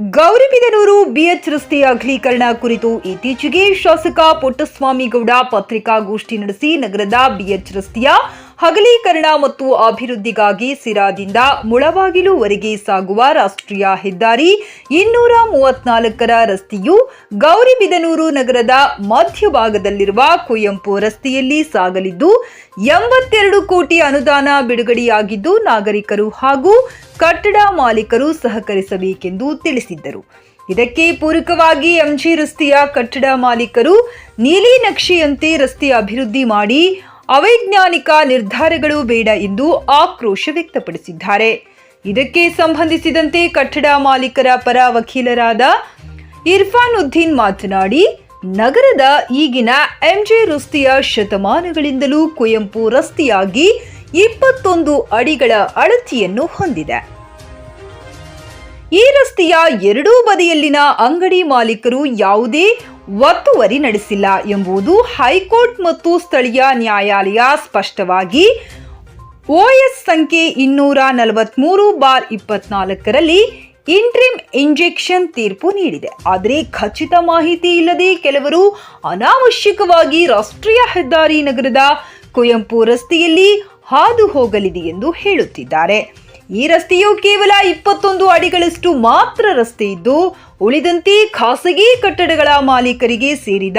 Gauribidanur BH ರಸ್ತೆಯ ಅಗಲೀಕರಣ ಕುರಿತು ಇತ್ತೀಚೆಗೆ ಶಾಸಕ ಪುಟ್ಟಸ್ವಾಮಿಗೌಡ ಪತ್ರಿಕಾಗೋಷ್ಠಿ ನಡೆಸಿ ನಗರದ ಬಿಎಚ್ ರಸ್ತೆಯ ಅಗಲೀಕರಣ ಮತ್ತು ಅಭಿವೃದ್ಧಿಗಾಗಿ ಸಿರಾದಿಂದ ಮುಳಬಾಗಿಲುವರೆಗೆ ಸಾಗುವ ರಾಷ್ಟ್ರೀಯ ಹೆದ್ದಾರಿ ಇನ್ನೂರ ಮೂವತ್ನಾಲ್ಕರ ರಸ್ತೆಯು ಗೌರಿಬಿದನೂರು ನಗರದ ಮಧ್ಯಭಾಗದಲ್ಲಿರುವ ಕುವೆಂಪು ರಸ್ತೆಯಲ್ಲಿ ಸಾಗಲಿದ್ದು, ಎಂಬತ್ತೆರಡು ಕೋಟಿ ಅನುದಾನ ಬಿಡುಗಡೆಯಾಗಿದ್ದು ನಾಗರಿಕರು ಹಾಗೂ ಕಟ್ಟಡ ಮಾಲೀಕರು ಸಹಕರಿಸಬೇಕೆಂದು ತಿಳಿಸಿದ್ದರು. ಇದಕ್ಕೆ ಪೂರಕವಾಗಿ ಎಂಜಿ ರಸ್ತೆಯ ಕಟ್ಟಡ ಮಾಲೀಕರು ನೀಲಿ ನಕ್ಷೆಯಂತೆ ರಸ್ತೆ ಅಭಿವೃದ್ಧಿ ಮಾಡಿ ಅವೈಜ್ಞಾನಿಕ ನಿರ್ಧಾರಗಳು ಬೇಡ ಎಂದು ಆಕ್ರೋಶ ವ್ಯಕ್ತಪಡಿಸಿದ್ದಾರೆ. ಇದಕ್ಕೆ ಸಂಬಂಧಿಸಿದಂತೆ ಕಟ್ಟಡ ಮಾಲೀಕರ ಪರ ವಕೀಲರಾದ ಇರ್ಫಾನ್ ಉದ್ದೀನ್ ಮಾತನಾಡಿ, ನಗರದ ಈಗಿನ ಎಂಜೆ ರಸ್ತೆಯ ಶತಮಾನಗಳಿಂದಲೂ ಕುವೆಂಪು ರಸ್ತೆಯಾಗಿ ಇಪ್ಪತ್ತೊಂದು ಅಡಿಗಳ ಅಳತಿಯನ್ನು ಹೊಂದಿದೆ. ಈ ರಸ್ತೆಯ ಎರಡೂ ಬದಿಯಲ್ಲಿನ ಅಂಗಡಿ ಮಾಲೀಕರು ಯಾವುದೇ ಒತ್ತುವರಿ ನಡೆಸಿಲ್ಲ ಎಂಬುದು ಹೈಕೋರ್ಟ್ ಮತ್ತು ಸ್ಥಳೀಯ ನ್ಯಾಯಾಲಯ ಸ್ಪಷ್ಟವಾಗಿ ಓಎಸ್ ಸಂಖ್ಯೆ ಇನ್ನೂರ ನಲವತ್ತ್ಮೂರು ಬಾರ್ ಇಪ್ಪತ್ನಾಲ್ಕರಲ್ಲಿ ಇಂಟ್ರಿಮ್ ಇಂಜೆಕ್ಷನ್ ತೀರ್ಪು ನೀಡಿದೆ. ಆದರೆ ಖಚಿತ ಮಾಹಿತಿ ಇಲ್ಲದೆ ಕೆಲವರು ಅನಾವಶ್ಯಕವಾಗಿ ರಾಷ್ಟ್ರೀಯ ಹೆದ್ದಾರಿ ನಗರದ ಕುವೆಂಪು ರಸ್ತೆಯಲ್ಲಿ ಹಾದು ಹೋಗಲಿದೆ ಎಂದು ಹೇಳುತ್ತಿದ್ದಾರೆ. ಈ ರಸ್ತೆಯು ಕೇವಲ ಇಪ್ಪತ್ತೊಂದು ಅಡಿಗಳಷ್ಟು ಮಾತ್ರ ರಸ್ತೆ ಇದ್ದು, ಉಳಿದಂತೆ ಖಾಸಗಿ ಕಟ್ಟಡಗಳ ಮಾಲೀಕರಿಗೆ ಸೇರಿದ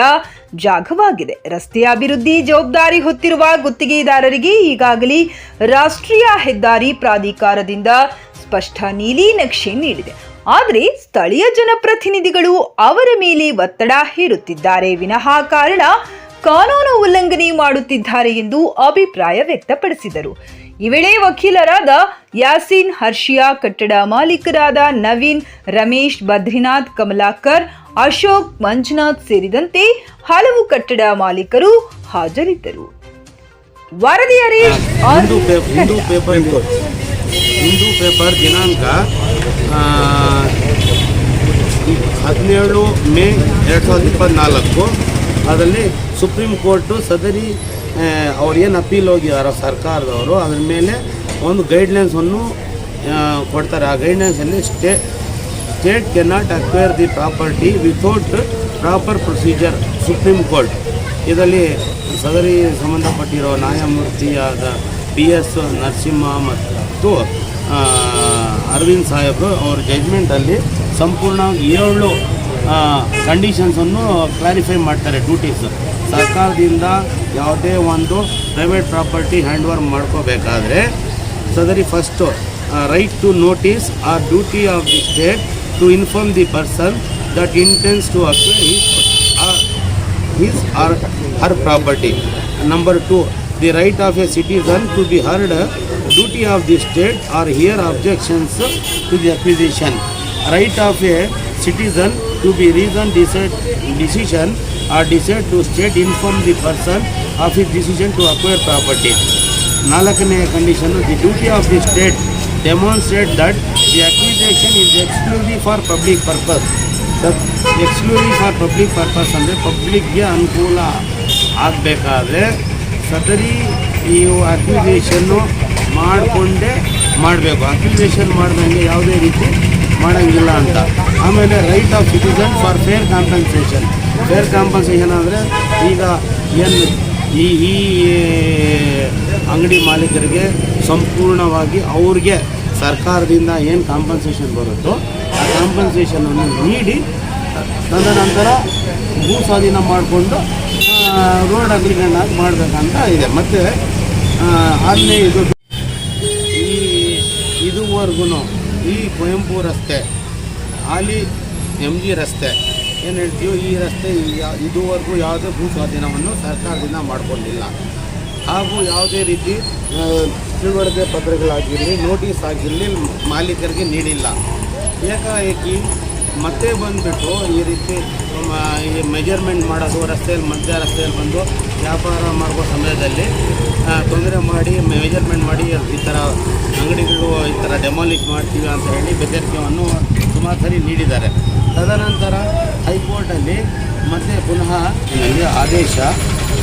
ಜಾಗವಾಗಿದೆ. ರಸ್ತೆಯ ಅಭಿವೃದ್ಧಿ ಜವಾಬ್ದಾರಿ ಹೊತ್ತಿರುವ ಗುತ್ತಿಗೆದಾರರಿಗೆ ಈಗಾಗಲೇ ರಾಷ್ಟ್ರೀಯ ಹೆದ್ದಾರಿ ಪ್ರಾಧಿಕಾರದಿಂದ ಸ್ಪಷ್ಟ ನೀಲಿ ನಕ್ಷೆ ನೀಡಿದೆ. ಆದರೆ ಸ್ಥಳೀಯ ಜನಪ್ರತಿನಿಧಿಗಳು ಅವರ ಮೇಲೆ ಒತ್ತಡ ಹೇರುತ್ತಿದ್ದಾರೆ. ವಿನಃ ಕಾರಣ ಕಾನೂನು ಉಲ್ಲಂಘನೆ ಮಾಡುತ್ತಿದ್ದಾರೆ ಎಂದು ಅಭಿಪ್ರಾಯ ವ್ಯಕ್ತಪಡಿಸಿದರು. ಈ ವಕೀಲರಾದ ಯಾಸೀನ್ ಹರ್ಷಿಯಾ, ಕಟ್ಟಡ ಮಾಲೀಕರಾದ ನವೀನ್, ರಮೇಶ್, ಬದ್ರಿನಾಥ್, ಕಮಲಾಕರ್, ಅಶೋಕ್, ಮಂಜುನಾಥ್ ಸೇರಿದಂತೆ ಹಲವು ಕಟ್ಟಡ ಮಾಲೀಕರು ಹಾಜರಿದ್ದರು. ವರದಿ ಹರೀಶ್ ಹಿಂದೂ ದಿನಾಂಕ ಹದಿನೇಳು ಮೇ ಎರಡು ಸಾವಿರದ ಇಪ್ಪತ್ತ್ನಾಲ್ಕು ಅದರಲ್ಲಿ ಸುಪ್ರೀಂ ಕೋರ್ಟು ಸದರಿ ಅವ್ರು ಏನು ಅಪೀಲ್ ಹೋಗಿದಾರೋ ಸರ್ಕಾರದವರು, ಅದ್ರ ಮೇಲೆ ಒಂದು ಗೈಡ್ಲೈನ್ಸನ್ನು ಕೊಡ್ತಾರೆ. ಆ ಗೈಡ್ಲೈನ್ಸಲ್ಲಿ stay state cannot acquire the property without proper procedure supreme court ಇದರಲ್ಲಿ ಸದರಿ ಸಂಬಂಧಪಟ್ಟಿರೋ ನ್ಯಾಯಮೂರ್ತಿಯಾದ ಬಿ ಎಸ್ ನರಸಿಂಹ ಮತ್ತು ಅರವಿಂದ್ ಸಾಹೇಬರು ಅವ್ರ ಜಜ್ಮೆಂಟಲ್ಲಿ ಸಂಪೂರ್ಣ ಏಳು ಕಂಡೀಷನ್ಸನ್ನು ಕ್ಲಾರಿಫೈ ಮಾಡ್ತಾರೆ ಡ್ಯೂಟೀಸ್ ಸರ್ಕಾರದಿಂದ ಯಾವುದೇ ಒಂದು ಪ್ರೈವೇಟ್ ಪ್ರಾಪರ್ಟಿ ಹ್ಯಾಂಡ್ ಓವರ್ ಮಾಡ್ಕೋಬೇಕಾದ್ರೆ ಸದರಿ first right to notice or duty of the state to inform the person that intends to acquire his or her property. Number two, the right of a citizen to be heard, duty of the state or hear objections to the acquisition. Right of a citizen to be reason decide, decision or decide to state inform the person of his decision to acquire property ನಾಲ್ಕನೇ condition the duty of the state demonstrate that the acquisition is exclusive for public purpose exclusive for public purpose ಅಂದರೆ ಪಬ್ಲಿಕ್ಗೆ ಅನುಕೂಲ ಆಗಬೇಕಾದ್ರೆ ಸದರಿ ಈ ಅಕ್ವಿಸೇಷನ್ನು ಮಾಡಿಕೊಂಡೇ ಮಾಡಬೇಕು. Acquisition ಮಾಡ್ದಂಗೆ ಯಾವುದೇ ರೀತಿ ಮಾಡೋಂಗಿಲ್ಲ ಅಂತ. ಆಮೇಲೆ right of citizen for fair compensation fair compensation ಅಂದರೆ ಈಗ ಏನು ಈ ಈ ಅಂಗಡಿ ಮಾಲೀಕರಿಗೆ ಸಂಪೂರ್ಣವಾಗಿ ಅವ್ರಿಗೆ ಸರ್ಕಾರದಿಂದ ಏನು ಕಾಂಪನ್ಸೇಷನ್ ಬರುತ್ತೋ ಆ ಕಾಂಪನ್ಸೇಷನನ್ನು ನೀಡಿ ತದನಂತರ ಭೂ ಸ್ವಾಧೀನ ಮಾಡಿಕೊಂಡು ರೋಡ್ ಅಗ್ರಿಮೆಂಟ್ ಆಗಿ ಮಾಡಬೇಕಂತ ಇದೆ. ಮತ್ತು ಅಲ್ಲಿ ಇದು ಈ ಇದುವರೆಗೂ ಈ ಕುವೆಂಪು ರಸ್ತೆ, ಹಾಲಿ ಎಂ ಜಿ ರಸ್ತೆ ಏನು ಹೇಳ್ತೀವೋ ಈ ರಸ್ತೆ ಇದುವರೆಗೂ ಯಾವುದೇ ಭೂ ಸ್ವಾಧೀನವನ್ನು ಸರ್ಕಾರದಿಂದ ಮಾಡಿಕೊಂಡಿಲ್ಲ. ಹಾಗೂ ಯಾವುದೇ ರೀತಿ ತಿಳುವಳಿಕೆ ಪತ್ರಗಳಾಗಿರಲಿ, ನೋಟಿಸ್ ಆಗಿರಲಿ ಮಾಲೀಕರಿಗೆ ನೀಡಿಲ್ಲ. ಏಕಾಏಕಿ ಮತ್ತೆ ಬಂದುಬಿಟ್ಟು ಈ ರೀತಿ ಈ ಮೆಜರ್ಮೆಂಟ್ ಮಾಡೋದು, ರಸ್ತೆಯಲ್ಲಿ ಮಧ್ಯ ರಸ್ತೆಯಲ್ಲಿ ಬಂದು ವ್ಯಾಪಾರ ಮಾಡೋ ಸಮಯದಲ್ಲಿ ತೊಂದರೆ ಮಾಡಿ, ಮೆಜರ್ಮೆಂಟ್ ಮಾಡಿ, ಈ ಥರ ಅಂಗಡಿಗಳು ಈ ಥರ ಡೆಮಾಲಿಷ್ ಮಾಡ್ತೀವಿ ಅಂತ ಹೇಳಿ ಬೆದರಿಕೆಯನ್ನು ಸುಮಾರು ಸರಿ ನೀಡಿದ್ದಾರೆ. ತದನಂತರ ಹೈಕೋರ್ಟಲ್ಲಿ ಮತ್ತೆ ಪುನಃ ನನಗೆ ಆದೇಶ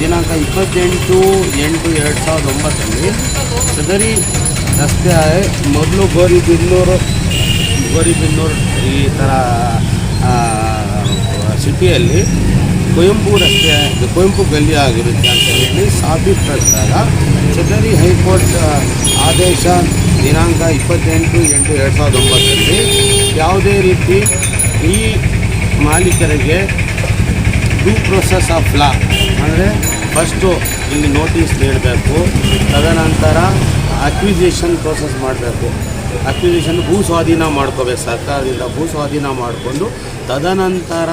ದಿನಾಂಕ ಇಪ್ಪತ್ತೆಂಟು ಎಂಟು ಎರಡು ಸಾವಿರದ ಒಂಬತ್ತರಲ್ಲಿ ಸದರಿ ರಸ್ತೆ ಮೊದಲು ಗೋರಿಬಿನ್ನೂರು ಗೋರಿಬಿನ್ನೂರು ಈ ಥರ ಸಿಟಿಯಲ್ಲಿ ಕುವೆಂಪು ರಸ್ತೆ, ಕುವೆಂಪು ಗಲ್ಲಿ ಆಗಿರುತ್ತೆ ಅಂತ ಹೇಳಿ ಸಾಬೀತುಪಡಿಸಿದಾಗ ಸದರಿ ಹೈಕೋರ್ಟ್ ಆದೇಶ ದಿನಾಂಕ ಇಪ್ಪತ್ತೆಂಟು ಎಂಟು ಎರಡು ಸಾವಿರದ ಒಂಬತ್ತರಲ್ಲಿ ಯಾವುದೇ ರೀತಿ ಈ ಮಾಲೀಕರಿಗೆ ಡ್ಯೂ ಪ್ರೊಸೆಸ್ ಆಫ್ ಲಾ ಅಂದರೆ? ಫಸ್ಟು ಇಲ್ಲಿ ನೋಟಿಸ್ ನೀಡಬೇಕು ತದನಂತರ ಅಕ್ವಿಸೇಷನ್ ಪ್ರೋಸೆಸ್ ಮಾಡಬೇಕು. ಅಕ್ವಿಸೇಷನ್ ಭೂ ಸ್ವಾಧೀನ ಮಾಡ್ಕೋಬೇಕು ಸರ್ಕಾರದಿಂದ ಭೂ ಸ್ವಾಧೀನ ಮಾಡಿಕೊಂಡು ತದನಂತರ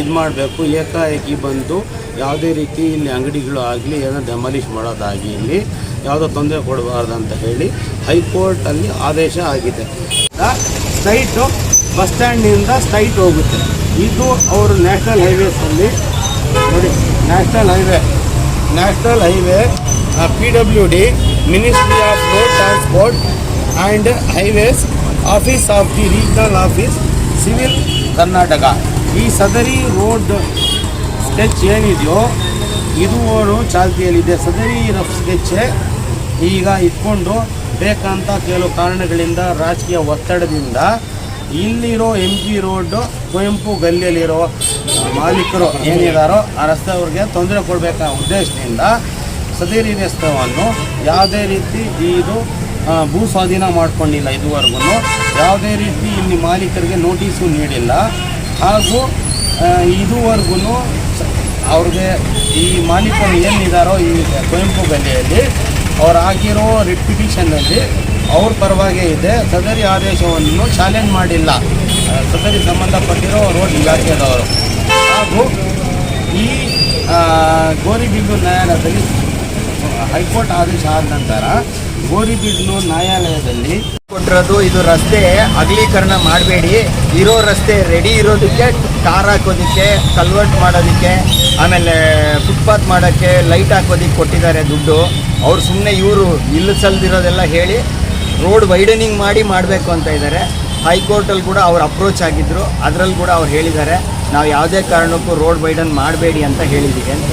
ಇದು ಮಾಡಬೇಕು. ಏಕಾಏಕಿ ಬಂದು ಯಾವುದೇ ರೀತಿ ಇಲ್ಲಿ ಅಂಗಡಿಗಳು ಆಗಲಿ ಏನೋ ಡೆಮಾಲಿಷ್ ಮಾಡೋದಾಗಿ ಇಲ್ಲಿ ಯಾವುದೋ ತೊಂದರೆ ಕೊಡಬಾರ್ದು ಅಂತ ಹೇಳಿ ಹೈಕೋರ್ಟಲ್ಲಿ ಆದೇಶ ಆಗಿದೆ. ಸ್ಟ್ರೈಟು ಬಸ್ ಸ್ಟ್ಯಾಂಡ್ನಿಂದ ಸ್ಟ್ರೈಟ್ ಹೋಗುತ್ತೆ. ಇದು ಅವರು ನ್ಯಾಷನಲ್ ಹೈವೇಸಲ್ಲಿ ನೋಡಿ, national highway national highway P W D ministry of road transport and highways office of the regional office civil Karnataka ಈ ಸದರಿ ರೋಡ್ ಸ್ಕೆಚ್ ಏನಿದೆಯೋ, ಇದು ಅವರು ಚಾಲ್ತಿಯಲ್ಲಿದೆ. ಸದರಿ ರಫ್ ಸ್ಕೆಚ್ ಈಗ ಇಟ್ಕೊಂಡು ಬೇಕಂತ ಕೆಲವು ಕಾರಣಗಳಿಂದ ರಾಜಕೀಯ ಒತ್ತಡದಿಂದ ಇಲ್ಲಿರೋ ಎಂ ಜಿ ರೋಡ್ ಕುವೆಂಪು ಗಲ್ಲಿಯಲ್ಲಿರೋ ಮಾಲೀಕರು ಏನಿದಾರೋ ಆ ರಸ್ತೆಯವ್ರಿಗೆ ತೊಂದರೆ ಕೊಡಬೇಕಾದ ಉದ್ದೇಶದಿಂದ ಸದೀರಿ ರಸ್ತೆವನ್ನು ಯಾವುದೇ ರೀತಿ ಇದು ಭೂ ಸ್ವಾಧೀನ ಮಾಡ್ಕೊಂಡಿಲ್ಲ ಇದುವರೆಗೂ. ಯಾವುದೇ ರೀತಿ ಇಲ್ಲಿ ಮಾಲೀಕರಿಗೆ ನೋಟಿಸು ನೀಡಿಲ್ಲ. ಹಾಗೂ ಇದುವರೆಗೂ ಅವ್ರಿಗೆ ಈ ಮಾಲೀಕರು ಏನಿದಾರೋ ಈ ಕುವೆಂಪು ಗಲ್ಲಿಯಲ್ಲಿ ಅವ್ರು ಆಗಿರೋ ರೆಪ್ಯುಟೇಷನಲ್ಲಿ ಅವ್ರ ಪರವಾಗಿ ಇದೆ. ಸದರಿ ಆದೇಶವನ್ನು ಚಾಲೆಂಜ್ ಮಾಡಿಲ್ಲ. ಸದರಿ ಸಂಬಂಧಪಟ್ಟಿರೋ ರೋಡ್ ಇಲಾಖೆಯವರು ಹಾಗೂ ಈ ಗೋರಿಬಿದ್ದು ನ್ಯಾಯಾಲಯದಲ್ಲಿ ಹೈಕೋರ್ಟ್ ಆದೇಶ ಆದ ನಂತರ ಗೋರಿಬಿಲ್ಲು ನ್ಯಾಯಾಲಯದಲ್ಲಿ ಕೊಟ್ಟಿರೋದು ಇದು ರಸ್ತೆ ಅಗಲೀಕರಣ ಮಾಡಬೇಡಿ. ಇರೋ ರಸ್ತೆ ರೆಡಿ ಇರೋದಕ್ಕೆ ಕಾರ್ ಹಾಕೋದಕ್ಕೆ ಕಲ್ವರ್ಟ್ ಮಾಡೋದಕ್ಕೆ, ಆಮೇಲೆ ಫುಟ್ಪಾತ್ ಮಾಡೋಕ್ಕೆ ಲೈಟ್ ಹಾಕೋದಕ್ಕೆ ಕೊಟ್ಟಿದ್ದಾರೆ ದುಡ್ಡು. ಅವ್ರು ಸುಮ್ಮನೆ ಇವರು ನಿಲ್ಲಿಸಲ್ದಿರೋದೆಲ್ಲ ಹೇಳಿ ರೋಡ್ ವೈಡನಿಂಗ್ ಮಾಡಿ ಮಾಡಬೇಕು ಅಂತ ಇದ್ದಾರೆ ಹೈಕೋರ್ಟಲ್ಲಿ ಕೂಡ ಅವ್ರು ಅಪ್ರೋಚ್ ಆಗಿದ್ದರು ಅದರಲ್ಲಿ ಕೂಡ ಅವ್ರು ಹೇಳಿದ್ದಾರೆ, ನಾವು ಯಾವುದೇ ಕಾರಣಕ್ಕೂ ರೋಡ್ ವೈಡನ್ ಮಾಡಬೇಡಿ ಅಂತ ಹೇಳಿದ್ದೀವಿ ಅಂತ.